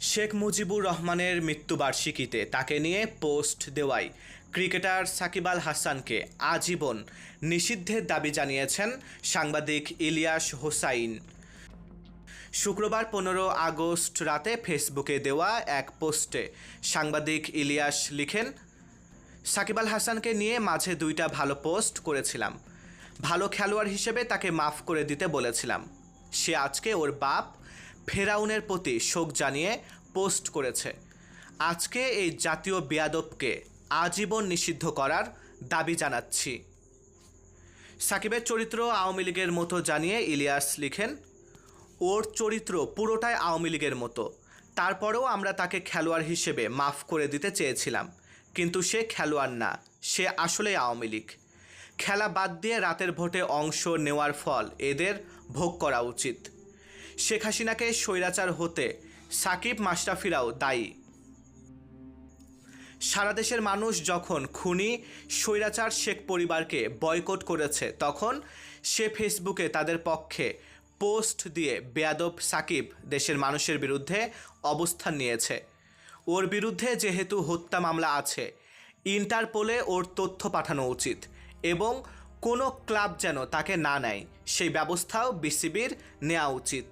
শেখ মুজিবুর রহমানের মৃত্যুবার্ষিকীতে তাকে নিয়ে পোস্ট দেওয়ায় ক্রিকেটার সাকিব আল হাসানকে আজীবন নিষিদ্ধের দাবি জানিয়েছেন সাংবাদিক ইলিয়াস হোসাইন। শুক্রবার পনেরো আগস্ট রাতে ফেসবুকে দেওয়া এক পোস্টে সাংবাদিক ইলিয়াস লিখেন, সাকিব আল হাসানকে নিয়ে মাঝে দুইটা ভালো পোস্ট করেছিলাম। ভালো খেলোয়াড় হিসেবে তাকে মাফ করে দিতে বলেছিলাম। সে আজকে ওর বাপ ফেরাউনের প্রতি শোক জানিয়ে পোস্ট করেছে। আজকে এই জাতীয় বেয়াদবকে আজীবন নিষিদ্ধ করার দাবি জানাচ্ছি। সাকিবের চরিত্র আওয়ামী লীগের মতো জানিয়ে ইলিয়াস লিখেন, ওর চরিত্র পুরোটাই আওয়ামী লীগের মতো। তারপরেও আমরা তাকে খেলোয়াড় হিসেবে মাফ করে দিতে চেয়েছিলাম। কিন্তু সে খেলোয়াড় না, সে আসলেই আওয়ামী লীগ। খেলা বাদ দিয়ে রাতের ভোটে অংশ নেওয়ার ফল এদের ভোগ করা উচিত। শেখ হাসিনাকে স্বৈরাচার হতে সাকিব মাশরাফিরাও দায়ী। সারা দেশের মানুষ যখন খুনি, স্বৈরাচার শেখ পরিবারকে বয়কট করেছে, তখন সে ফেসবুকে তাদের পক্ষে পোস্ট দিয়ে বেয়াদব সাকিব দেশের মানুষের বিরুদ্ধে অবস্থান নিয়েছে। ওর বিরুদ্ধে যেহেতু হত্যা মামলা আছে, ইন্টারপোলে ওর তথ্য পাঠানো উচিত এবং কোনো ক্লাব যেন তাকে না নেয়, সেই ব্যবস্থাও বিসিবির নেওয়া উচিত।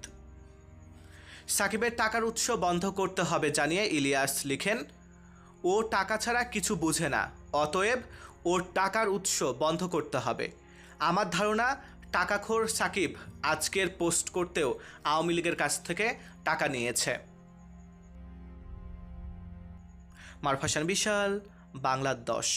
সাকিবের টাকার উৎস বন্ধ করতে হবে জানিয়ে ইলিয়াস লিখেন, ও টাকা ছাড়া কিছু বুঝে না, অতএব ওর টাকার উৎস বন্ধ করতে হবে। আমার ধারণা, টাকাখোর সাকিব আজকের পোস্ট করতেও আওয়ামী লীগের কাছ থেকে টাকা নিয়েছে। মারফাসান বিশাল বাংলার দশ।